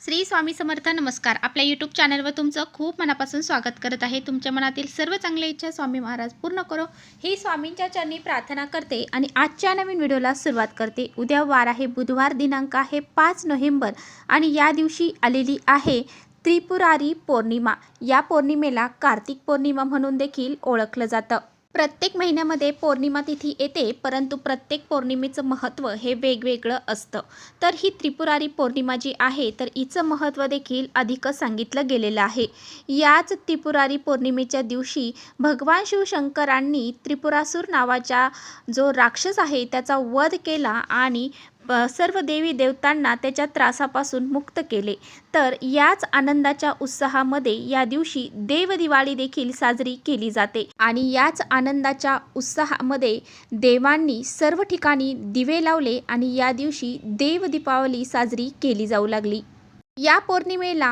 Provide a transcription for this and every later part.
श्री स्वामी समर्थ नमस्कार. आपल्या यूट्यूब चॅनलवर तुमचं खूप मनापासून स्वागत करत आहे. तुमच्या मनातील सर्व चांगल्या इच्छा स्वामी महाराज पूर्ण करो. ही स्वामींच्या चरणी प्रार्थना करते आणि आजच्या नवीन व्हिडिओला सुरुवात करते. उद्या वार आहे बुधवार दिनांक आहे पाच नोव्हेंबर आणि या दिवशी आलेली आहे त्रिपुरारी पौर्णिमा. या पौर्णिमेला कार्तिक पौर्णिमा म्हणून देखील ओळखलं जातं. प्रत्येक महिन्यामध्ये पौर्णिमा तिथी येते परंतु प्रत्येक पौर्णिमेचं महत्त्व हे वेगवेगळं असतं. तर ही त्रिपुरारी पौर्णिमा जी आहे तर हिचं महत्त्व देखील अधिकच सांगितलं गेलेलं आहे. याच त्रिपुरारी पौर्णिमेच्या दिवशी भगवान शिवशंकरांनी त्रिपुरासूर नावाचा जो राक्षस आहे त्याचा वध केला आणि सर्व देवी देवतांना त्याच्या त्रासापासून मुक्त केले. तर याच आनंदाच्या उत्साहामध्ये या दिवशी देवदिवाळी देखील साजरी केली जाते. आणि याच आनंदाच्या उत्साहामध्ये देवांनी सर्व ठिकाणी दिवे लावले आणि या दिवशी देव दीपावली साजरी केली जाऊ लागली. या पौर्णिमेला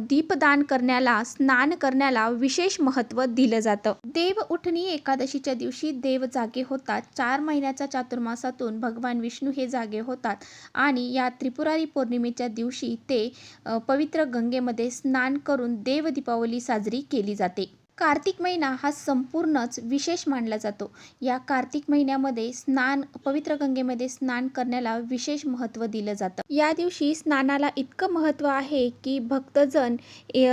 दीपदान करण्याला स्नान करण्याला विशेष महत्त्व दिलं जातं. देव उठणी एकादशीच्या दिवशी देव जागे होतात. चार महिन्याच्या चातुर्मासातून भगवान विष्णू हे जागे होतात आणि या त्रिपुरारी पौर्णिमेच्या दिवशी ते पवित्र गंगेमध्ये स्नान करून देव दीपावली साजरी केली जाते. कार्तिक महिना हा संपूर्णच विशेष मानला जातो. या कार्तिक महिन्यामध्ये स्नान पवित्र गंगेमध्ये स्नान करण्याला विशेष महत्त्व दिलं जातं. या दिवशी स्नानाला इतकं महत्त्व आहे की भक्तजन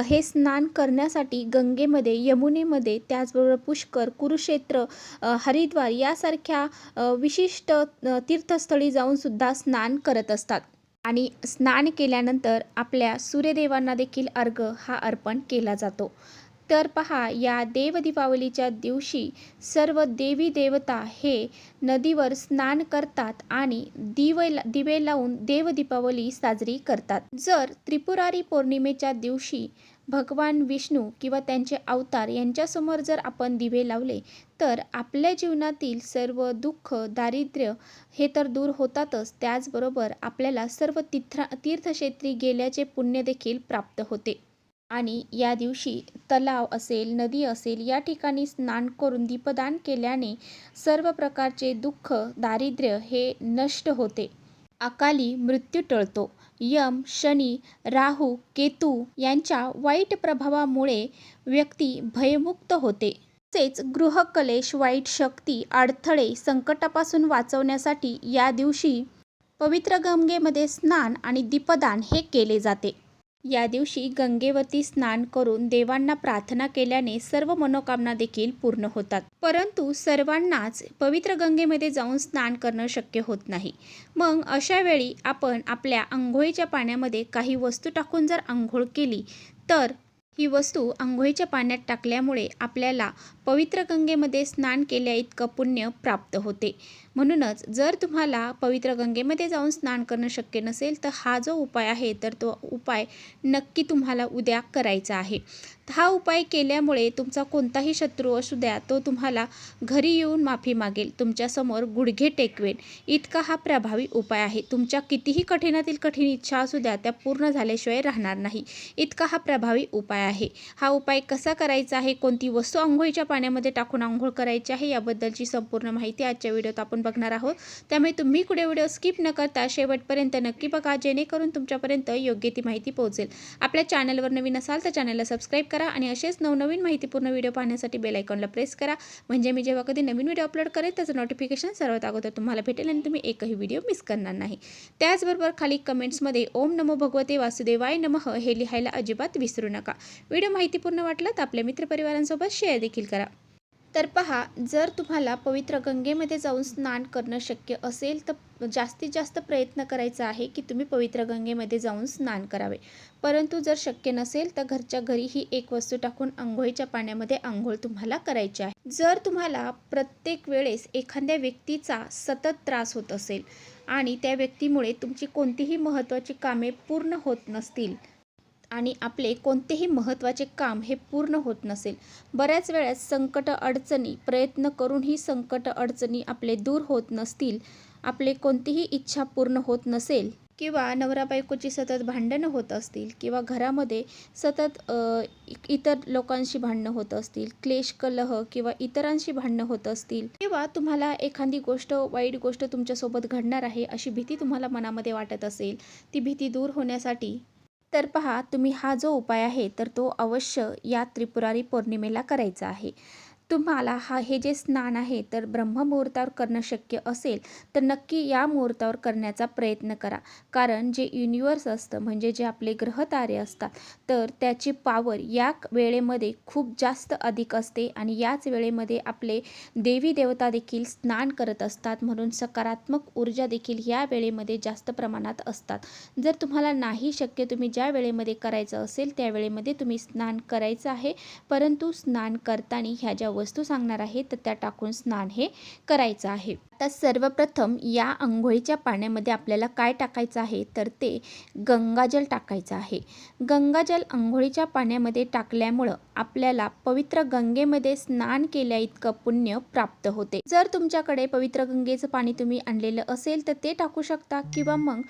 हे स्नान करण्यासाठी गंगेमध्ये यमुनेमध्ये त्याचबरोबर पुष्कर कुरुक्षेत्र हरिद्वार यासारख्या विशिष्ट तीर्थस्थळी जाऊन सुद्धा स्नान करत असतात. आणि स्नान केल्यानंतर आपल्या सूर्यदेवांना देखील अर्घ हा अर्पण केला जातो. तर पहा या देवदीपावलीच्या दिवशी सर्व देवी देवता हे नदीवर स्नान करतात आणि दिवे दिवे लावून देवदीपावली साजरी करतात. जर त्रिपुरारी पौर्णिमेच्या दिवशी भगवान विष्णू किंवा त्यांचे अवतार यांच्यासमोर जर आपण दिवे लावले तर आपल्या जीवनातील सर्व दुःख दारिद्र्य हे तर दूर होतातच. त्याचबरोबर आपल्याला सर्व तीर्थ तीर्थक्षेत्री गेल्याचे पुण्य देखील प्राप्त होते. आणि या दिवशी तलाव असेल नदी असेल या ठिकाणी स्नान करून दीपदान केल्याने सर्व प्रकारचे दुःख दारिद्र्य हे नष्ट होते. अकाली मृत्यू टळतो. यम शनी राहू केतू यांच्या वाईट प्रभावामुळे व्यक्ती भयमुक्त होते. तसेच गृहकलेश वाईट शक्ती अडथळे संकटापासून वाचवण्यासाठी या दिवशी पवित्र गंगेमध्ये स्नान आणि दीपदान हे केले जाते. या दिवशी गंगेवरती स्नान करून देवांना प्रार्थना केल्याने सर्व मनोकामना देखील पूर्ण होतात. परंतु सर्वांनाच पवित्र गंगेमध्ये जाऊन स्नान करणं शक्य होत नाही. मग अशा वेळी आपण आपल्या आंघोळीच्या पाण्यामध्ये काही वस्तू टाकून जर आंघोळ केली तर ही वस्तू आंघोळीच्या पाण्यात टाकल्यामुळे आपल्याला पवित्र गंगेमध्ये स्नान केल्या इतकं पुण्य प्राप्त होते. म्हणूनच जर तुम्हाला पवित्र गंगेमध्ये जाऊन स्नान करणं शक्य नसेल तर हा जो उपाय आहे तर तो उपाय नक्की तुम्हाला उद्या करायचा आहे. हा उपाय केल्यामुळे तुमचा कोणताही शत्रू असू द्या तो तुम्हाला घरी येऊन माफी मागेल तुमच्यासमोर गुडघे टेकवेल इतका हा प्रभावी उपाय आहे. तुमच्या कितीही कठीणातील कठीण इच्छा असू द्या त्या पूर्ण झाल्याशिवाय राहणार नाही. इतका हा प्रभावी उपाय आहे. हा उपाय कसा करायचा आहे? कोणती वस्तू आंघोळीच्या पाण्यामध्ये टाकून आंघोळ करायची आहे? याबद्दलची संपूर्ण माहिती आजच्या व्हिडिओत आपण बघणार आहोत. त्यामुळे तुम्ही कुठे व्हिडिओ स्किप न करता शेवटपर्यंत नक्की बघा जेणेकरून तुमच्यापर्यंत योग्य ती माहिती पोहोचेल. आपल्या चॅनलवर नवीन असाल तर चॅनलला सबस्क्राईब करा आणि असेच नवनवीन माहितीपूर्ण व्हिडिओ पाहण्यासाठी बेल आयकॉनला प्रेस करा. म्हणजे मी जेव्हा कधी नवीन व्हिडिओ अपलोड करेल त्याचं नोटिफिकेशन सर्वात अगोदर तुम्हाला भेटेल आणि तुम्ही एकही व्हिडिओ मिस करणार नाही. त्याचबरोबर खाली कमेंट्समध्ये ओम नमो भगवते वासुदेवाय नमः हे लिहायला अजिबात विसरू नका. व्हिडिओ माहितीपूर्ण वाटलं तर आपल्या मित्रपरिवारांसोबत शेअर देखील करा. तर पहा जर तुम्हाला पवित्र गंगेमध्ये जाऊन स्नान करणं शक्य असेल तर जास्तीत जास्त प्रयत्न करायचा आहे की तुम्ही पवित्र गंगेमध्ये जाऊन स्नान करावे. परंतु जर शक्य नसेल तर घरच्या घरी ही एक वस्तू टाकून आंघोळीच्या पाण्यामध्ये आंघोळ तुम्हाला करायची आहे. जर तुम्हाला प्रत्येक वेळेस एखाद्या व्यक्तीचा सतत त्रास होत असेल आणि त्या व्यक्तीमुळे तुमची कोणतीही महत्त्वाची कामे पूर्ण होत नसतील आणि आपले कोणतेही महत्त्वाचे काम हे पूर्ण होत नसेल. बऱ्याच वेळेस संकट अडचणी प्रयत्न करूनही संकट अडचणी आपले दूर होत नसतील आपले कोणतीही इच्छा पूर्ण होत नसेल किंवा नवरा बायकोची सतत भांडणं होत असतील किंवा घरामध्ये सतत इतर लोकांशी भांडणं होत असतील क्लेश कलह किंवा इतरांशी भांडणं होत असतील किंवा तुम्हाला एखादी गोष्ट वाईट गोष्ट तुमच्यासोबत घडणार आहे अशी भीती तुम्हाला मनामध्ये वाटत असेल ती भीती दूर होण्यासाठी तर पहा तुम्ही हा जो उपाय आहे तर तो अवश्य या त्रिपुरारी पौर्णिमेला करायचा आहे. तुम्हाला हा हे जे स्नान आहे तर ब्रह्ममुहूर्तावर करणं शक्य असेल तर नक्की या मुहूर्तावर करण्याचा प्रयत्न करा. कारण जे युनिवर्स असतं म्हणजे जे आपले ग्रहतारे असतात तर त्याची पावर या वेळेमध्ये खूप जास्त अधिक असते आणि याच वेळेमध्ये आपले देवी देवता देखील स्नान करत असतात. म्हणून सकारात्मक ऊर्जा देखील या वेळेमध्ये जास्त प्रमाणात असतात. जर तुम्हाला नाही शक्य तुम्ही ज्या वेळेमध्ये करायचं असेल त्या वेळेमध्ये तुम्ही स्नान करायचं आहे. परंतु स्नान करताना ह्या ज्या वस्तू सांगणार आहे तर त्या टाकून स्नान हे करायचं आहे. आता सर्वप्रथम या आंघोळीच्या पाण्यामध्ये आपल्याला काय टाकायचं आहे? तर ते गंगाजल टाकायचं आहे. गंगाजल आंघोळीच्या पाण्यामध्ये टाकल्यामुळं आपल्याला पवित्र गंगेमध्ये स्नान केल्या इतकं पुण्य प्राप्त होते. जर तुमच्याकडे पवित्र गंगेचं पाणी तुम्ही आणलेलं असेल तर ते टाकू शकता किंवा मग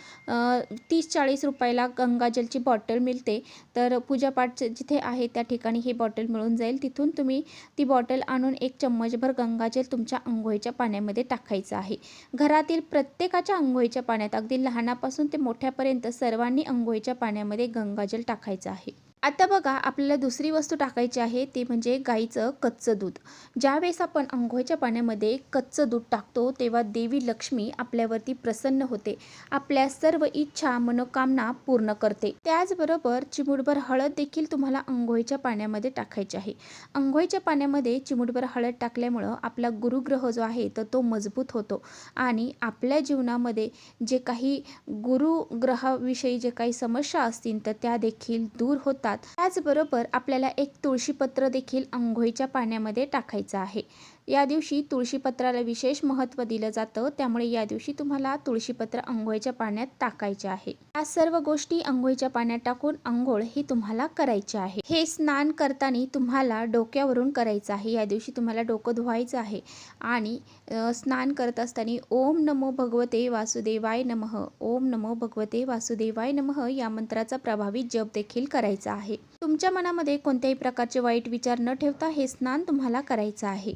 तीस चाळीस रुपयाला गंगाजलची बॉटल मिळते. तर पूजापाठ जिथे आहे त्या ठिकाणी ही बॉटल मिळून जाईल. तिथून तुम्ही ती बॉटल आणून एक चम्मचभर गंगाजल तुमच्या आंघोळीच्या पाण्यामध्ये टाकायचं. आहे. घरातील प्रत्येकाच्या आंघोळीच्या पाण्यात अगदी लहानापासून ते मोठ्यापर्यंत सर्वांनी आंघोळीच्या पाण्यामध्ये गंगाजल टाकायचं आहे. आता बघा आपल्याला दुसरी वस्तू टाकायची आहे ती म्हणजे गाईचं कच्चं दूध. ज्यावेळेस आपण अंघोळीच्या पाण्यामध्ये कच्चं दूध टाकतो तेव्हा देवी लक्ष्मी आपल्यावरती प्रसन्न होते. आपल्या सर्व इच्छा मनोकामना पूर्ण करते. त्याचबरोबर चिमूटभर हळद देखील तुम्हाला अंघोळीच्या पाण्यामध्ये टाकायची आहे. अंघोळीच्या पाण्यामध्ये चिमूटभर हळद टाकल्यामुळं आपला गुरुग्रह जो आहे तर तो मजबूत होतो. आणि आपल्या जीवनामध्ये जे काही गुरुग्रहाविषयी जे काही समस्या असतील तर त्या देखील दूर होतात. त्याचबरोबर आपल्याला एक तुळशीपत्र देखील आंघोळीच्या पाण्यामध्ये टाकायचं आहे. या दिवशी तुळशीपत्राला विशेष महत्त्व दिलं जातं. त्यामुळे या दिवशी तुम्हाला तुळशीपत्र आंघोळीच्या पाण्यात टाकायचे आहे. या सर्व गोष्टी आंघोळीच्या पाण्यात टाकून आंघोळ ही तुम्हाला करायची आहे. हे स्नान करताना तुम्हाला डोक्यावरून करायचं आहे. या दिवशी तुम्हाला डोकं धुवायचं आहे. आणि स्नान करत असताना ओम नमो भगवते वासुदेवाय नमः. ओम नमो भगवते वासुदेवाय नमः या मंत्राचा प्रभावी जप देखील करायचा आहे. तुमच्या मनामध्ये कोणत्याही प्रकारचे वाईट विचार न ठेवता हे स्नान तुम्हाला करायचं आहे.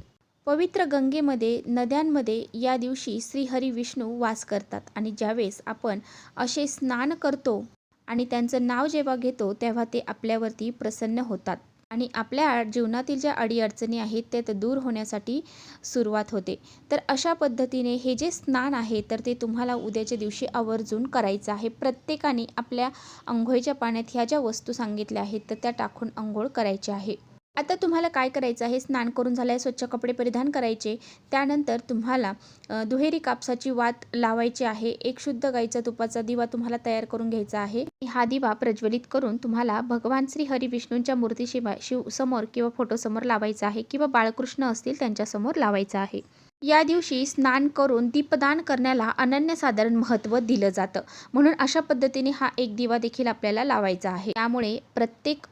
पवित्र गंगेमध्ये नद्यांमध्ये या दिवशी श्रीहरी विष्णू वास करतात आणि ज्यावेळेस आपण असे स्नान करतो आणि त्यांचं नाव जेव्हा घेतो तेव्हा ते आपल्यावरती प्रसन्न होतात. आणि आपल्या जीवनातील ज्या अडीअडचणी आहेत त्या दूर होण्यासाठी सुरुवात होते. तर अशा पद्धतीने हे जे स्नान आहे तर ते तुम्हाला उद्याच्या दिवशी आवर्जून करायचं आहे. प्रत्येकाने आपल्या आंघोळीच्या पाण्यात ह्या ज्या वस्तू सांगितल्या आहेत तर त्या टाकून आंघोळ करायची आहे. आता तुम्हाला काय करायचं आहे? स्नान करून झाल्यास स्वच्छ कपडे परिधान करायचे. त्यानंतर तुम्हाला दुहेरी कापसाची वात लावायची आहे. एक शुद्ध गाईचा तुपाचा दिवा तुम्हाला तयार करून घ्यायचा आहे. हा दिवा प्रज्वलित करून तुम्हाला भगवान श्री हरी विष्णूंच्या मूर्ती शिवा शिव समोर किंवा फोटोसमोर लावायचा आहे किंवा बाळकृष्ण असतील त्यांच्यासमोर लावायचा आहे. या दिवशी स्नान करून दीपदान करण्याला अनन्यसाधारण महत्त्व दिलं जातं. म्हणून अशा पद्धतीने हा एक दिवा देखील आपल्याला लावायचा आहे. त्यामुळे प्रत्येक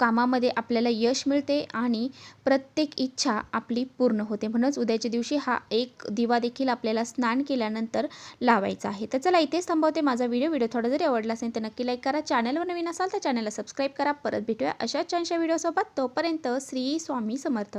कामामध्ये आपल्याला यश मिळते आणि प्रत्येक इच्छा आपली पूर्ण होते. म्हणूनच उद्याच्या दिवशी हा एक दिवा देखील आपल्याला स्नान केल्यानंतर लावायचा आहे. तर चला इथेच थांबवते माझा व्हिडिओ. व्हिडिओ थोडा जरी आवडला असेल तर नक्की लाईक करा. चॅनलवर नवीन असाल तर चॅनलला सबस्क्राईब करा. परत भेटूया अशाच छानशा व्हिडिओसोबत. तोपर्यंत श्री स्वामी समर्थ.